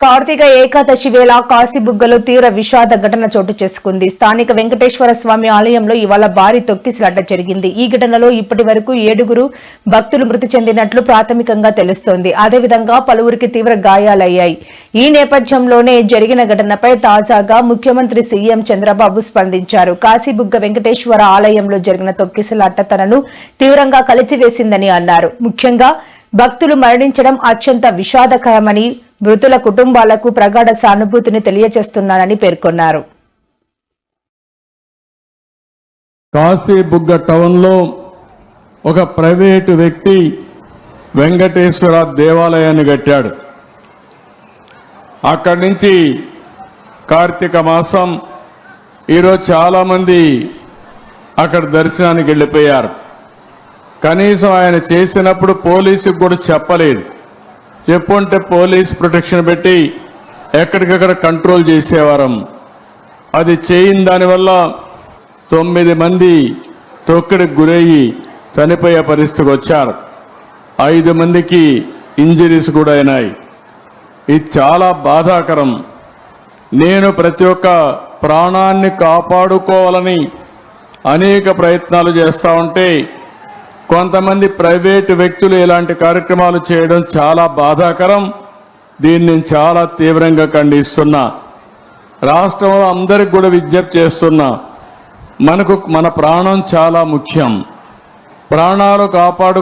కార్తీక ఏకాదశి వేళ కాశీబుగ్గలో తీవ్ర విషాద ఘటన చోటు చేసుకుంది. స్థానిక వెంకటేశ్వర స్వామి ఆలయంలో ఇవాళ భారీ తొక్కిసలాట జరిగింది. ఈ ఘటనలో ఇప్పటి వరకు ఏడుగురు భక్తులు మృతి చెందినట్లు ప్రాథమికంగా తెలుస్తోంది. అదేవిధంగా పలువురికి తీవ్ర గాయాలయ్యాయి. ఈ నేపథ్యంలోనే జరిగిన ఘటనపై తాజాగా ముఖ్యమంత్రి సీఎం చంద్రబాబు స్పందించారు. కాశీబుగ్గ వెంకటేశ్వర ఆలయంలో జరిగిన తొక్కిసలాట తనను తీవ్రంగా కలిచివేసిందని అన్నారు. ముఖ్యంగా భక్తులు మరణించడం అత్యంత విషాదకరమని మృతుల కుటుంబాలకు ప్రగాఢ సానుభూతిని తెలియజేస్తున్నానని పేర్కొన్నారు. కాశీబుగ్గ టౌన్లో ఒక ప్రైవేటు వ్యక్తి వెంకటేశ్వర దేవాలయాన్ని కట్టాడు. అక్కడి నుంచి కార్తీక మాసం ఈరోజు చాలామంది అక్కడ దర్శనానికి వెళ్ళిపోయారు. కనీసం ఆయన చేసినప్పుడు పోలీసుకు కూడా చెప్పలేదు. చెప్పుంటే పోలీస్ ప్రొటెక్షన్ పెట్టి ఎక్కడికక్కడ కంట్రోల్ చేసేవారం. అది చేయని దానివల్ల తొమ్మిది మంది తొక్కిడికి గురయ్యి చనిపోయే పరిస్థితికి వచ్చారు. ఐదు మందికి ఇంజరీస్ కూడా అయినాయి. ఇది చాలా బాధాకరం. నేను ప్రతి ఒక్క ప్రాణాన్ని కాపాడుకోవాలని అనేక ప్రయత్నాలు చేస్తూ ఉంటే కొంతమంది ప్రైవేటు వ్యక్తులు ఇలాంటి కార్యక్రమాలు చేయడం చాలా బాధాకరం. దీన్ని నేను చాలా తీవ్రంగా ఖండిస్తున్నా. రాష్ట్రంలో అందరికి కూడా విజ్ఞప్తి చేస్తున్నా. మనకు మన ప్రాణం చాలా ముఖ్యం. ప్రాణాలు కాపాడు